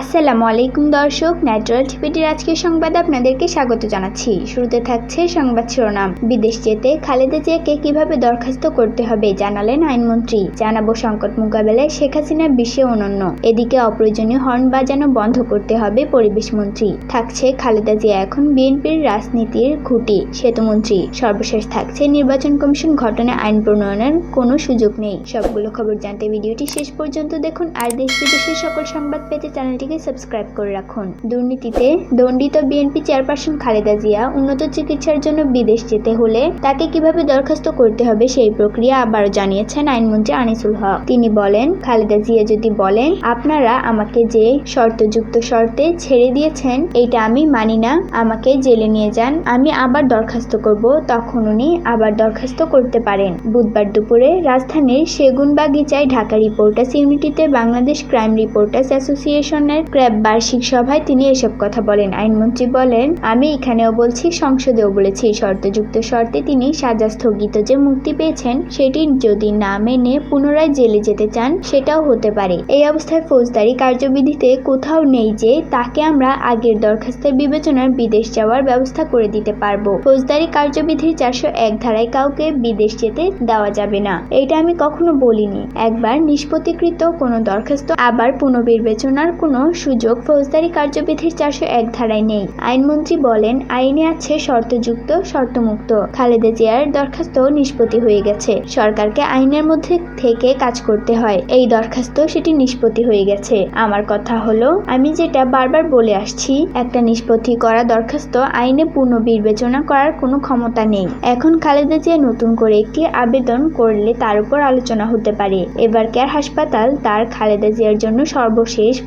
আসসালামু আলাইকুম দর্শক ন্যাচারাল টিভিটির আজকের সংবাদে আপনাদেরকে স্বাগত জানাচ্ছি। শুরুতে থাকছে সংবাদ শিরোনাম। বিদেশ যেতে খালেদা জিয়াকে কীভাবে দরখাস্ত করতে হবে জানালেন আইনমন্ত্রী। জানাব সংকট মোকাবেলায় শেখ হাসিনা বিশ্বে অনন্য। এদিকে অপ্রয়োজনীয় হর্ন বাজানো বন্ধ করতে হবে পরিবেশ মন্ত্রী। থাকছে খালেদা জিয়া এখন বিএনপির রাজনীতির খুঁটি সেতুমন্ত্রী সর্বশেষ থাকছে নির্বাচন কমিশন ঘটনায় আইন প্রণয়নের কোনো সুযোগ নেই। সবগুলো খবর জানতে ভিডিওটি শেষ পর্যন্ত দেখুন। আর দেশ বিদেশের সকল সংবাদ পেতে চ্যানেলটিকে সাবস্ক্রাইব করে রাখুন। দুর্নীতিতে দণ্ডিত বিএনপি চেয়ারপারসন খালেদা জিয়া উন্নত চিকিৎসার জন্য বিদেশ যেতে হলে তাকে কীভাবে দরখাস্ত করতে হবে সেই প্রক্রিয়া আবারও জানিয়েছেন আইনমন্ত্রী আনিসুল হক। তিনি বলেন, খালেদা জিয়া যদি বলেন, আপনারা আমাকে যে শর্তযুক্ত শর্তে ছেড়ে দিয়েছেন, এইটা আমি মানি না, আমাকে জেলে নিয়ে যান, আমি আবার দরখাস্ত করব তখন উনি আবার দরখাস্ত করতে পারেন। বুধবার দুপুরে রাজধানীর সেগুনবাগিচায় ঢাকা রিপোর্টার্স ইউনিটিতে বাংলাদেশ ক্রাইম রিপোর্টার্স অ্যাসোসিয়েশনের ক্র্যাব বার্ষিক সভায় তিনি এসব কথা বলেন। আইনমন্ত্রী বলেন, আমি এখানেও বলছি, সংসদেও বলেছি। শর্তযুক্ত শর্তে তিনি সাজা স্থগিত যে মুক্তি পেয়েছেন, সেটি যদি না মেনে পুনরায় জেলে যেতে চান, সেটাও হতে পারে। এই অবস্থায় ফৌজদারি কার্যবিধিতে কোথাও নেই যে তাকে আমরা আগের দরখাস্তের বিবেচনার বিদেশ যাওয়ার ব্যবস্থা করে দিতে পারব। ফৌজদারি কার্যবিধির চারশো এক ধারায় কাউকে বিদেশ যেতে দেওয়া যাবে না। এটা আমি কখনো বলিনি। একবার নিষ্পত্তিকৃত কোনো দরখাস্ত, আবার পুনর্বিবেচনার কোনো সুযোগ ফৌজদারি কার্যবিধির চারশো এক ধারায় নেই। আইনমন্ত্রী বলেন, আইনে আছে শর্তযুক্ত, শর্তমুক্ত। খালেদা জিয়ার দরখাস্ত নিষ্পত্তি হয়ে গেছে। সরকারকে আইনের মধ্যে থেকে কাজ করতে হয়। এই দরখাস্ত সেটি নিষ্পত্তি হয়ে গেছে। আমার কথা হলো, আমি যেটা বারবার বলে আসছি, একটা নিষ্পত্তি করা দরখাস্ত আইনে পুনর্বিবেচনা করার কোনো ক্ষমতা নেই। এখন খালেদা জিয়া নতুন করে একটি আবেদন করলে তার উপর আলোচনা হতে পারে। এবার কেয়ার হাসপাতাল তার খালেদা জিয়ার জন্য সর্বশেষ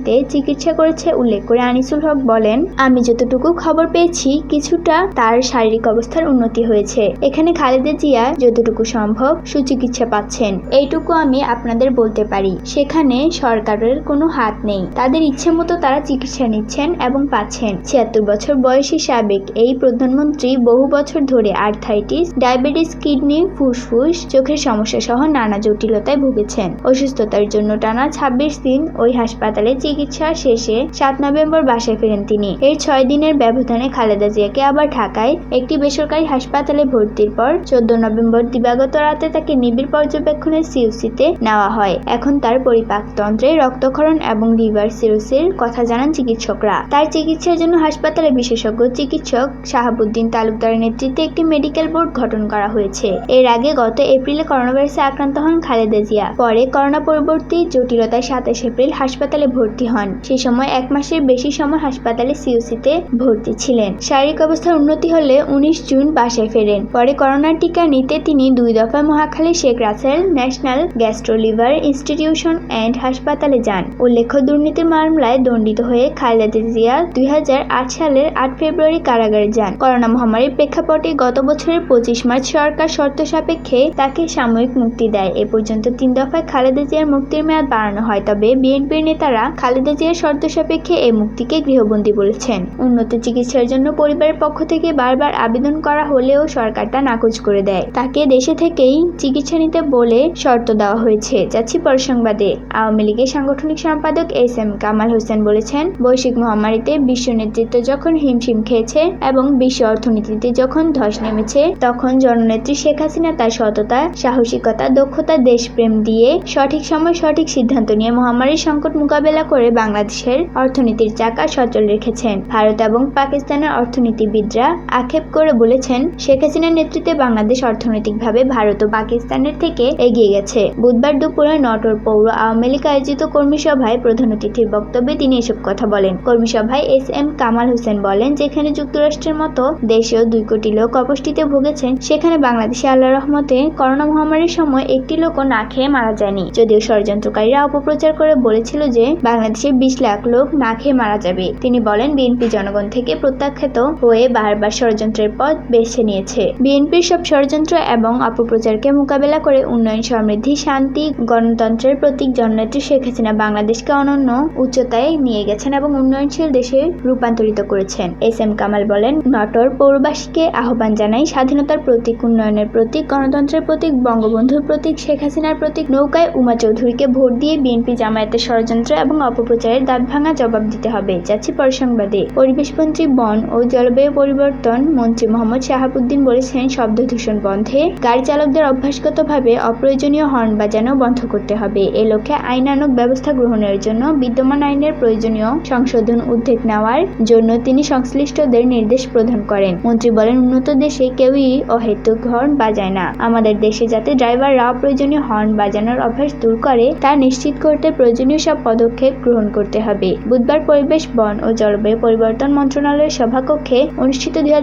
প্রযুক্তিতে চিকিৎসা করেছে উল্লেখ করে আনিসুল হক বলেন, আমি যতটুকু খবর পেয়েছি, কিছুটা তার শারীরিক অবস্থার উন্নতি হয়েছে। এখানে খালেদা জিয়া যতটুকু সম্ভব সুচিকিৎসা পাচ্ছেন। এইটুকু আমি আপনাদের বলতে পারি। সেখানে সরকারের কোনো হাত নেই। তাদের ইচ্ছে মতো তারা চিকিৎসা নিচ্ছেন এবং পাচ্ছেন। ছিয়াত্তর বছর বয়সী সাবেক এই প্রধানমন্ত্রী বহু বছর ধরে আর্থাইটিস, ডায়াবেটিস, কিডনি, ফুসফুস, চোখের সমস্যা সহ নানা জটিলতায় ভুগেছেন। অসুস্থতার জন্য টানা ছাব্বিশ দিন ওই হাসপাতালে চিকিৎসা শেষে সাত নভেম্বর বাসায় ফেরেন তিনি। এর ছয় দিনের ব্যবধানে খালেদা জিয়াকে আবার ঢাকায় একটি বেসরকারি হাসপাতালে ভর্তির পর চোদ্দ নভেম্বর দিবাগত রাতে তাকে নিবিড় পর্যবেক্ষণের সিউসিতে নেওয়া হয়। এখন তার পরিপাকতন্ত্রে রক্তক্ষরণ এবং লিভার সিরোসির কথা জানান চিকিৎসকরা। তার চিকিৎসার জন্য হাসপাতালে বিশেষজ্ঞ চিকিৎসক শাহাবুদ্দিন তালুকদারের নেতৃত্বে একটি মেডিকেল বোর্ড গঠন করা হয়েছে। এর আগে গত এপ্রিলে করোনা ভাইরাসে আক্রান্ত হন খালেদা জিয়া। পরে করোনা পরবর্তী জটিলতায় সাতাশ এপ্রিল হাসপাতালে ভর্তি হন। সেই সময় এক মাসের বেশি সময় হাসপাতালে সিউসিতে ভর্তি ছিলেন। শারীরিক অবস্থার উন্নতি হলে উনিশ জুন বাসায় ফেরেন। পরে করোনার টিকা নিতে তিনি দুই দফায় Mohakhali Sheikh Russell national gastroliver institution and হাসপাতালে যান। উল্লেখ্য, দুর্নীতির মামলায় দণ্ডিত হয়ে খালেদা জিয়া দুই হাজার আট সালের আট ফেব্রুয়ারি কারাগারে যান। করোনা মহামারীর প্রেক্ষাপটে গত বছরের পঁচিশ মার্চ সরকার শর্ত সাপেক্ষে তাকে সাময়িক মুক্তি দেয়। এ পর্যন্ত তিন দফায় খালেদা জিয়ার মুক্তির মেয়াদ বাড়ানো হয়। তবে বিএনপির নেতারা খালেদা জিয়ার শর্ত সাপেক্ষে এই মুক্তিকে গৃহবন্দী বলেছেন। উন্নত চিকিৎসার জন্য পরিবারের পক্ষ থেকে বারবার আবেদন করা হলেও সরকার তা নাকচ করে দেয়। তাকে দেশে থেকেই চিকিৎসা নিতে বলে শর্ত দেওয়া হয়েছে। যাচ্ছি পর সংবাদে আওয়ামী লীগের সাংগঠনিক সম্পাদক এস এম কামাল হোসেন বলেছেন, বৈশ্বিক মহামারীতে বিশ্ব নেতৃত্ব যখন হিমশিম খেয়েছে এবং বিশ্ব অর্থনীতিতে যখন ধস নেমেছে, তখন জননেত্রী শেখ হাসিনা তার সততা, সাহসিকতা, দক্ষতা, দেশপ্রেম দিয়ে সঠিক সময় সঠিক সিদ্ধান্ত নিয়ে মহামারীর সংকট মোকাবেলা করে বাংলাদেশের অর্থনীতির চাকা সচল রেখেছেন। ভারত এবং পাকিস্তানের অর্থনীতিবিদরা আক্ষেপ করে বলেছেন, শেখ হাসিনার নেতৃত্বে বাংলাদেশ অর্থনৈতিকভাবে ভারত ও পাকিস্তানের থেকে এগিয়ে গেছে। বুধবার দুপুরে নটর পৌর আওয়ামী লীগ আয়োজিত কর্মী সভায় প্রধান অতিথির বক্তব্যে তিনি এসব কথা বলেন। কর্মী সভায় এস এম কামাল হোসেন বলেন, যেখানে যুক্তরাষ্ট্রের মতো দেশেও দুই কোটি লোক অপুষ্টিতে ভুগেছেন, সেখানে বাংলাদেশে আল্লাহ রহমতে করোনা মহামারীর সময় একটি লোকও না খেয়ে মারা যায়নি। যদিও ষড়যন্ত্রকারীরা অপপ্রচার করে বলেছিল যে বাংলাদেশে বিশ লাখ লোক না খেয়ে মারা যাবে। তিনি বলেন, বিএনপি জনগণ থেকে প্রত্যাখ্যাত হয়ে বারবার ষড়যন্ত্রের পথ বেছে নিয়েছে। বিএনপির সব ষড়যন্ত্র এবং অপপ্রচারকে মোকাবেলা করে উন্নয়ন, সমৃদ্ধি, শান্তি, গণতন্ত্রের প্রতীক জননেত্রী শেখ হাসিনা বাংলাদেশকে অনন্য উচ্চতায় নিয়ে গেছেন এবং উন্নয়নশীল দেশে রূপান্তরিত করেছেন। এস এম কামাল বলেন, নটর পৌরবাসীকে আহ্বান জানাই স্বাধীনতার প্রতীক, উন্নয়নের প্রতীক, গণতন্ত্রের প্রতীক, বঙ্গবন্ধুর প্রতীক, শেখ হাসিনার প্রতীক। নৌকায় উমা চৌধুরীকে ভোট দিয়ে বিএনপি জামায়াতের ষড়যন্ত্র এবং অপপ্রচারের দাঁত ভাঙা জবাব দিতে হবে, যাচ্ছি পর সংবাদে পরিবেশ মন্ত্রী বন ও জলবায়ু পরিবর্তন মন্ত্রী মোহাম্মদ শাহাবুদ্দিন বলেছেন, শব্দ দূষণ বন্ধে গাড়ি চালকদের অভ্যাসগতভাবে অপ্রয়োজনীয় হর্ন বাজানো বন্ধ করতে হবে। এ লক্ষ্যে আইনানুগ ব্যবস্থা গ্রহণের জন্য বিদ্যমান আইনের প্রয়োজনীয় সংশোধন উদ্যোগ নেওয়ার জন্য তিনি সংশ্লিষ্টদের নির্দেশ প্রদান করেন। মন্ত্রী বলেন, উন্নত দেশে কেউই অহেতুক হর্ন বাজায় না। আমাদের দেশে যাতে ড্রাইভাররা অপ্রয়োজনীয় হর্ন বাজানোর অভ্যাস দূর করে, তা নিশ্চিত করতে প্রয়োজনীয় সব পদক্ষেপ গ্রহণ করতে হবে। বুধবার পরিবেশ, বন ও জলবায়ু পরিবর্তন মন্ত্রণালয়ের সভাকক্ষে অনুষ্ঠিত দুই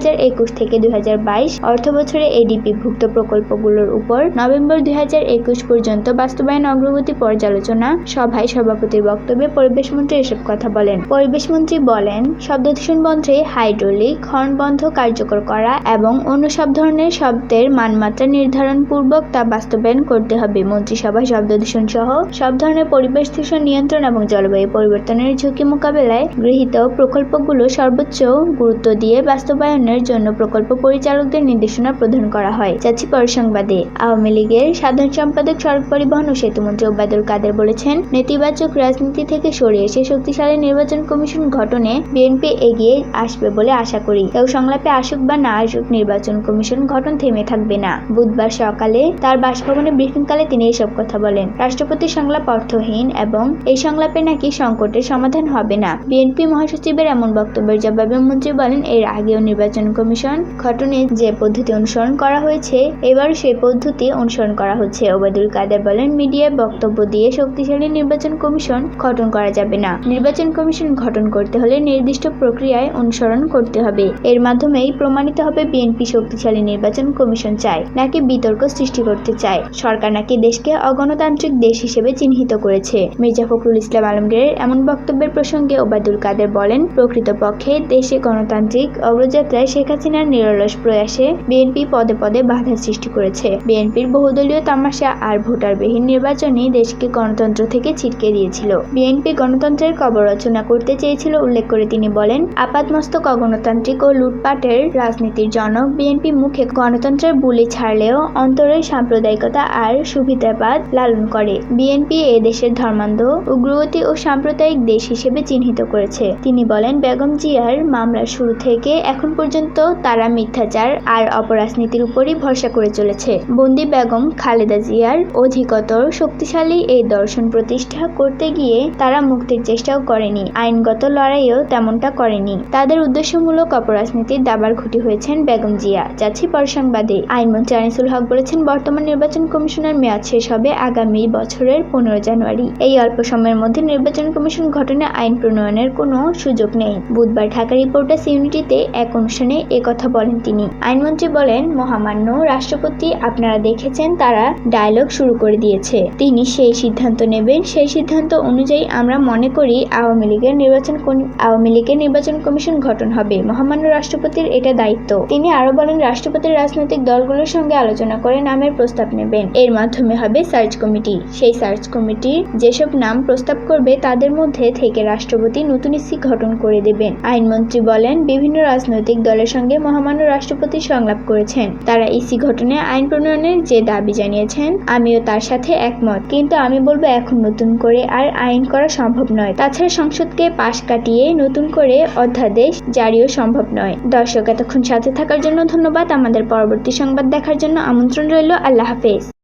থেকে দুই অর্থ বছরে এডিপি ভুক্ত প্রকল্পগুলোর উপর নভেম্বর দুই পর্যন্ত বাস্তবায়ন অগ্রগতি পর্যালোচনা সভায় সভাপতির বক্তব্যে পরিবেশ মন্ত্রী এসব কথা বলেন। পরিবেশ মন্ত্রী বলেন শব্দ দূষণ বন্ধে হাইড্রোলিক, হর্ন বন্ধ কার্যকর করা এবং অন্য সব ধরনের শব্দের মানমাত্রা নির্ধারণ পূর্বক তা বাস্তবায়ন করতে হবে। মন্ত্রিসভায় শব্দদূষণ সহ সব ধরনের পরিবেশ দূষণ নিয়ন্ত্রণ এবং জলবায়ু পরিবর্তনের ঝুঁকি মোকাবেলায় গৃহীত প্রকল্পগুলো সর্বোচ্চ গুরুত্ব দিয়ে বাস্তবায়নের জন্য প্রকল্প পরিচালকদের নির্দেশনা প্রদান করা হয়। যাচ্ছি পর সংবাদে। আওয়ামী লীগের সাধারণ সম্পাদক সড়ক পরিবহন ও সেতুমন্ত্রী ওবায়দুল কাদের বলেছেন, নেতিবাচক রাজনীতি থেকে সরে এসে শক্তিশালী নির্বাচন কমিশন গঠনে বিএনপি এগিয়ে আসবে বলে আশা করি। কেউ সংলাপে আসুক বা না আসুক, নির্বাচন কমিশন গঠন থেমে থাকবে না। বুধবার সকালে তার বাসভবনে ব্রিফিংকালে তিনি এসব কথা বলেন। রাষ্ট্রপতি সংলাপ অর্থহীন এবং এই সংলাপে নাকি সংকটের সমাধান হবে না? বিএনপি মহাসচিবের এমন বক্তব্যের জবাবে মন্ত্রী বলেন, এর আগেও নির্বাচন কমিশন গঠনে যে পদ্ধতি অনুসরণ করা হয়েছে, এবারও সেই পদ্ধতি অনুসরণ করা হচ্ছে। ওবায়দুল কাদের বলেন, মিডিয়ায় বক্তব্য দিয়ে শক্তিশালী নির্বাচন কমিশন গঠন করা যাবে না। নির্বাচন কমিশন গঠন করতে হলে নির্দিষ্ট প্রক্রিয়ায় অনুসরণ করতে হবে। এর মাধ্যমেই প্রমাণিত হবে বিএনপি শক্তিশালী নির্বাচন কমিশন চায় নাকি বিতর্ক সৃষ্টি করতে চায়। সরকার নাকি দেশকে অগণতান্ত্রিক দেশ হিসেবে চিহ্নিত করেছে। মির্জা ফখরুল ইসলাম আলমগীরের এমন বক্তব্যের প্রসঙ্গে ওবায়দুল কাদের বলেন, প্রকৃতপক্ষে দেশে গণতান্ত্রিক অগ্রযাত্রায় শেখ হাসিনার নিরলস প্রয়াসে বিএনপি পদে পদে বাধা সৃষ্টি করেছে। বিএনপির বহুদলীয় তামাশা আর ভোটারবিহীন নির্বাচনই দেশকে গণতন্ত্র থেকে ছিটকে দিয়েছিল। বিএনপি গণতন্ত্রের কবর রচনা করতে চেয়েছিল উল্লেখ করে তিনি বলেন আপাতমস্তক অগণতান্ত্রিক ও লুটপাটের রাজনীতির জনক বিএনপি মুখে গণতন্ত্রের বুলি ছাড়লেও অন্তরের সাম্প্রদায়িকতা আর সুবিধাবাদ লালন করে। বিএনপি এ দেশের ধর্মান্ধ উগ্রগতি ও সাম্প্রদায়িক দেশ হিসেবে চিহ্নিত করেছে। তিনি বলেন, বেগম জিয়ার মামলার শুরু থেকে এখন পর্যন্ত তারা মিথ্যাচার আর অপরাজনীতির উপরই ভরসা করে চলেছে। বন্দি বেগম খালেদা জিয়ার অধিকতর শক্তিশালী এই দর্শন প্রতিষ্ঠা করতে গিয়ে তারা মুক্তির চেষ্টাও করেনি। আইনগত লড়াইও তেমনটা করেনি। তাদের উদ্দেশ্যমূলক অপরাজনীতির দাবার ঘুটি হয়েছেন বেগম জিয়া। যাচ্ছি পর সংবাদে আইনমন্ত্রী আনিসুল হক বলেছেন, বর্তমান নির্বাচন কমিশনের মেয়াদ শেষ হবে আগামী বছরের পনেরো জানুয়ারি। এই অল্প সময়ের মধ্যে নির্বাচন কমিশন গঠনে আইন প্রণয়নের কোনো সুযোগ নেই। বুধবার ঢাকা রিপোর্টার্স ইউনিটিতে এক অনুষ্ঠানে কথা বলেন তিনি। আইনমন্ত্রী বলেন, মহামান্য রাষ্ট্রপতি আপনারা দেখেছেন তারা ডায়লগ শুরু করে দিয়েছে। তিনি সেই সিদ্ধান্ত নেবেন। সেই সিদ্ধান্ত অনুযায়ী আমরা মনে করি আওয়ামী লীগের নির্বাচন আওয়ামী লীগের নির্বাচন কমিশন গঠন হবে। মহামান্য রাষ্ট্রপতির এটা দায়িত্ব। তিনি আরও বলেন, রাষ্ট্রপতির রাজনৈতিক দলগুলোর সঙ্গে আলোচনা করে নামের প্রস্তাব নেবেন। এর মাধ্যমে হবে সার্চ কমিটি। সেই সার্চ কমিটির যেসব নাম প্রস্তাব করবে তাদের মধ্যে থেকে রাষ্ট্রপতি নতুন ইসি গঠন করে দেবেন। আইনমন্ত্রী বলেন, বিভিন্ন রাজনৈতিক দলের সঙ্গে মহামান্য রাষ্ট্রপতি সংলাপ করেছেন। তারা ইসি গঠনে আইন প্রণয়নের যে দাবি জানিয়েছেন, আমিও তার সাথে একমত। কিন্তু আমি বলব, এখন নতুন করে আর আইন করা সম্ভব নয়। তাছাড়া সংসদকে পাশ কাটিয়ে নতুন করে অধ্যাদেশ জারিও সম্ভব নয়। দর্শক, এতক্ষণ সাথে থাকার জন্য ধন্যবাদ। আমাদের পরবর্তী সংবাদ দেখার জন্য আমন্ত্রণ রইল। আল্লাহ হাফেজ।